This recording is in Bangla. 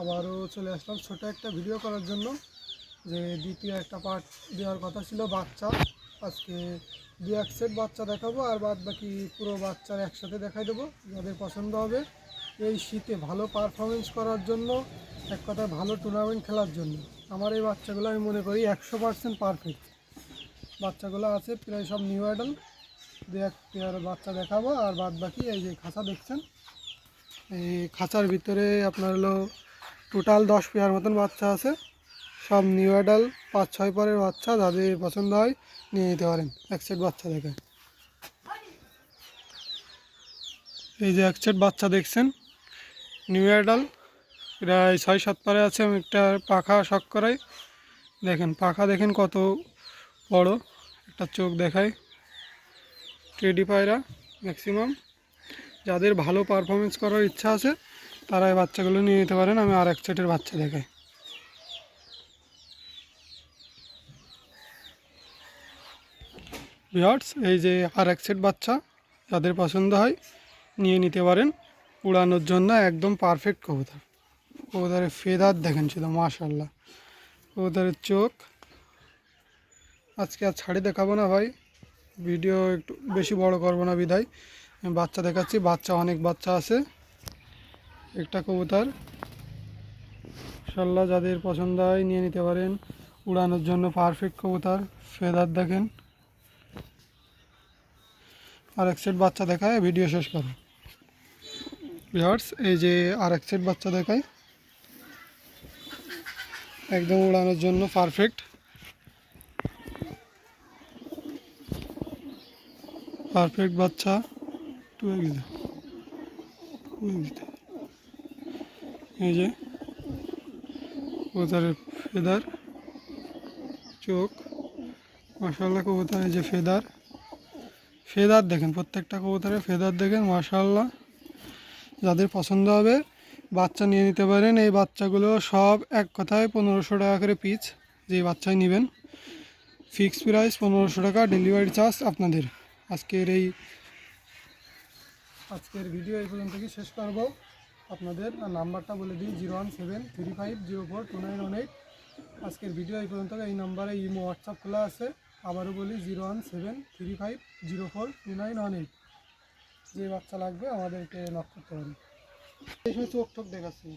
আবারও চলে আসলাম ছোট একটা ভিডিও করার জন্য, যে দ্বিতীয় একটা পার্ট দেওয়ার কথা ছিল বাচ্চা। আজকে দু এক সেট বাচ্চা দেখাবো, আর বাদ বাকি পুরো বাচ্চার একসাথে দেখাই দেবো, যাদের পছন্দ হবে। এই শীতে ভালো পারফরমেন্স করার জন্য, এক কথায় ভালো টুর্নামেন্ট খেলার জন্য। আমার এই বাচ্চাগুলো আমি মনে করি একশো পার্সেন্ট পারফেক্ট বাচ্চাগুলো আছে প্রায় সব নিউ অ্যাডাল দু এক পেয়ার বাচ্চা দেখাবো, আর বাদ বাকি এই যে খাঁচা দেখছেন এই খাঁচার ভিতরে আপনার হলো টোটাল দশ পেয়ার মতন বাচ্চা আছে। সব নিউ অ্যাডাল পাঁচ, ছয় পরের বাচ্চা যাদের পছন্দ হয় নিয়ে নিতে পারেন, এক সেট বাচ্চা দেখে। এই যে এক সেট বাচ্চা দেখছেন নিউ অ্যাডাল প্রায় ছয়, সাত পারে আছে, আমি একটা পাখা শখ করাই। দেখেন, পাখা দেখেন কত বড়, একটা চোখ দেখায় টেডি পায়রা ম্যাক্সিমাম যাদের ভালো পারফরমেন্স করার ইচ্ছা আছে, তারা এই বাচ্চাগুলো নিয়ে নিতে পারেন। আমি আর এক সেটের বাচ্চা দেখাই। ভিওয়ার্স এই যে আর এক সেট বাচ্চা, যাদের পছন্দ হয়, নিয়ে নিতে পারেন। উড়ানোর জন্য একদম পারফেক্ট কবুতর। কবুতরের ফেদার দেখেন শুধু মাশাল্লাহ কবুতরের চোখ। আজকে আর ছাড়ি দেখাবো না ভাই। ভিডিও একটু বেশি বড় করব না আমি বাচ্চা দেখাচ্ছি, বাচ্চা অনেক বাচ্চা আছে। একটা কবুতর। ইনশাল্লাহ যাদের পছন্দ হয় নিয়ে নিতে পারেন। উড়ানোর জন্য পারফেক্ট কবুতর ফেদার দেখেন। আর এক সেট বাচ্চা দেখায় ভিডিও শেষ করো। এই যে আর এক সেট বাচ্চা দেখায়। একদম উড়ানোর জন্য পারফেক্ট পারফেক্ট বাচ্চা। টু এক্স এই যে কবুতরের ফেদার চোখ মাসাল্লাহ কবুতরের যে ফেদার ফেদার দেখেন প্রত্যেকটা কবুতরের ফেদার দেখেন মাশাল্লাহ যাদের পছন্দ হবে বাচ্চা নিয়ে নিতে পারেন এই বাচ্চাগুলো সব এক কথায় পনেরোশো টাকা করে পিস যেই বাচ্চাই নেবেন ফিক্সড প্রাইস পনেরোশো টাকা ডেলিভারি চার্জ আপনাদের আজকের এই আজকের ভিডিও এই পর্যন্ত কি শেষ করব। আপনাদের নাম্বারটা বলে দিই, zero one seven three five zero four two nine one eight. আজকের ভিডিও এই পর্যন্ত এই নাম্বারে ইমো, হোয়াটসঅ্যাপ খোলা আছে। আবারও বলি, zero one seven three five zero four two nine one eight. যে বাচ্চা লাগবে আমাদেরকে নক করতে হবে। এই সময় চোখ টোক দেখাচ্ছি।